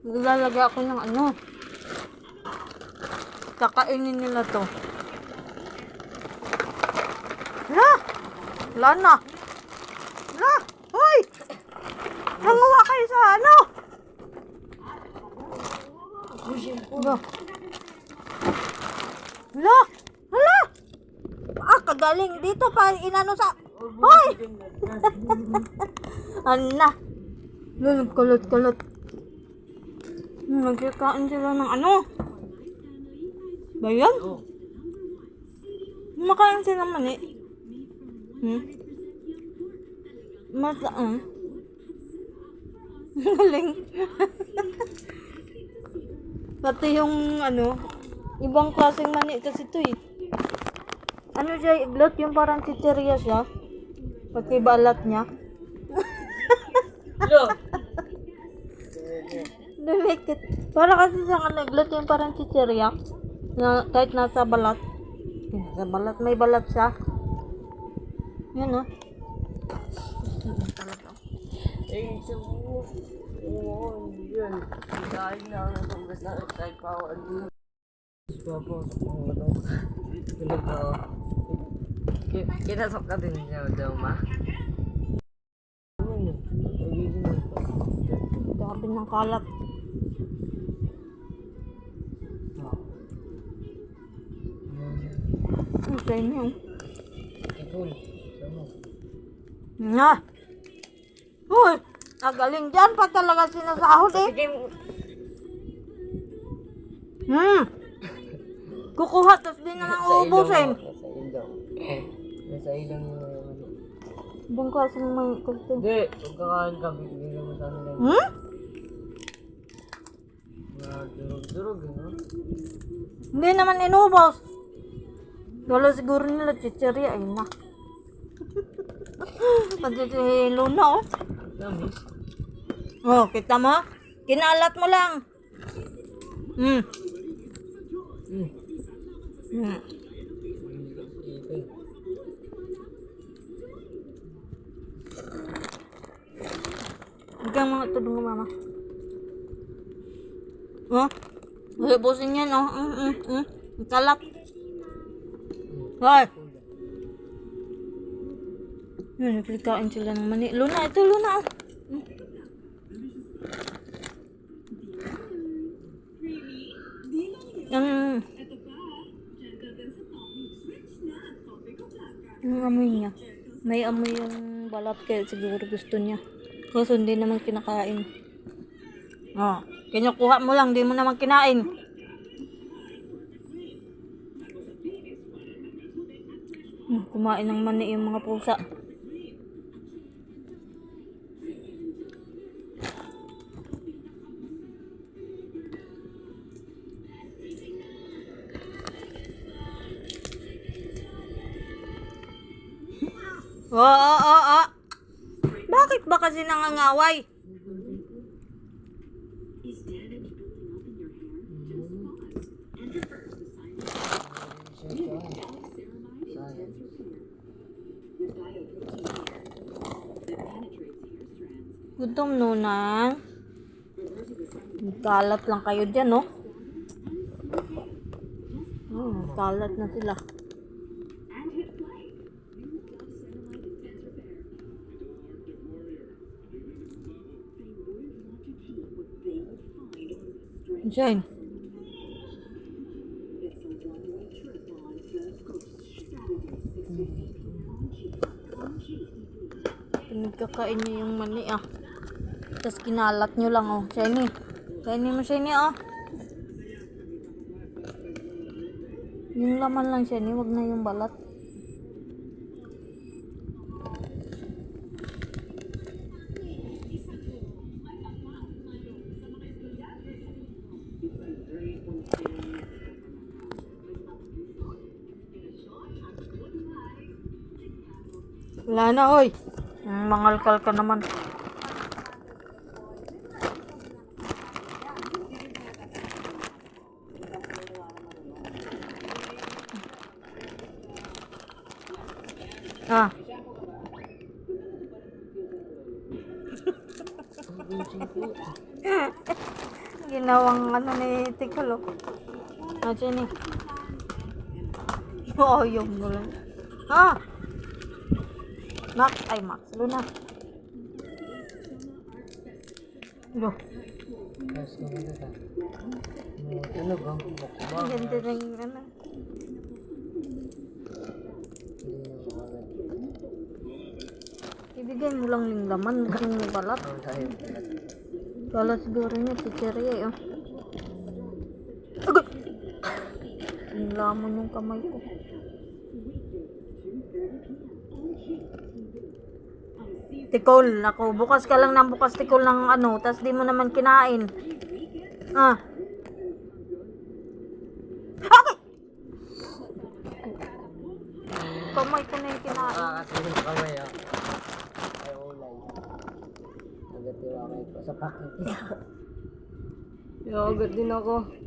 Lalagay ako ng ano. Kakainin nila to. La! Wala na. Hoy! Nangawa kayo sa ano? Ba? La! Hala! Ah, kagaling dito pa inano sa... Hoy! Ano? Lulog kulot-kulot. Nagkakain sila ng ano? Ba yan? Makain sila ng mani. Hmm? Masaan? Galing. Pati yung ano, ibang klaseng mani kasi ito eh. Ano siya, iglot yung parang chicheria siya. Pati balat niya. Lumikit. Para kasi sa iglot yung parang chicheria. Na, kahit nasa balat. Nasa balat. May balat siya. Yan oh. Eh, sa. Oo, yun. Kain na ako ng pagkas na kahit pa ako ano. Papa, ako ano. Tulog ako. Ki- Kinasok ka din niya daw, ma. Yun? Grabe ng kalat. Ang sa. Sama. Nga. Uy! Nagaling dyan pa talaga sinasahod eh. Hmm. Kukuha, tapos di na lang uubusin. Mo na yung ano. Ibang klase ng mga kasi. Hindi, kung kakain ka, bibigyan mo sa amin Hmm? durog-durog, ano? Hindi naman inubos. Wala siguro nila chicheria. Ayun na. Pati si Luna oh. Kita mo? Kinalat mo lang. Hmm. Hmm. Hmm. Huwag mga mama. Oh? Ulibusin yan, oh. Mm, mm, mm. Hoy! Yun, nagpilikain sila ng mani. Luna, ito, Luna, oh. Mm. Yung... Yung amoy niya. May amoy yung balat kaya siguro gusto niya. Kasi hindi naman kinakain. Oh, kinukuha mo lang, di mo naman kinain. Kumain ng mani yung mga pusa. Oo, oo, oo. Bakit ba kasi nangangaway? Gutom nunang. Kalat lang kayo dyan, no? Hmm, kalat na sila. Diyan. Pinagkakain niyo yung mani ah. Tapos kinalat nyo lang oh. Shiny. Kainin mo Shiny oh. Yung laman lang Shiny. Wag na yung balat. Wala na oy. Mangalkal ka naman. Ah. Ginawang ano ni Tikolo. Ah, Jenny. Oo, yung mo lang. Ha? Max, ay Max, Luna. Lo, tunog ang ganda ng ano. Ibigay mo lang yung laman. Ang tayo. Balat siguro niya, chichirya eh. oh. Agad! Ang lamon yung kamay ko. Tikol, ako, bukas ka lang ng bukas tikol ng ano, tas di mo naman kinain. Ah. Agad! Kamay ko na yung kinain. Nakakasilip sa kamay ah. Ay ulay. Agad yung kamay ko sa pakit. Yo, agad din ako.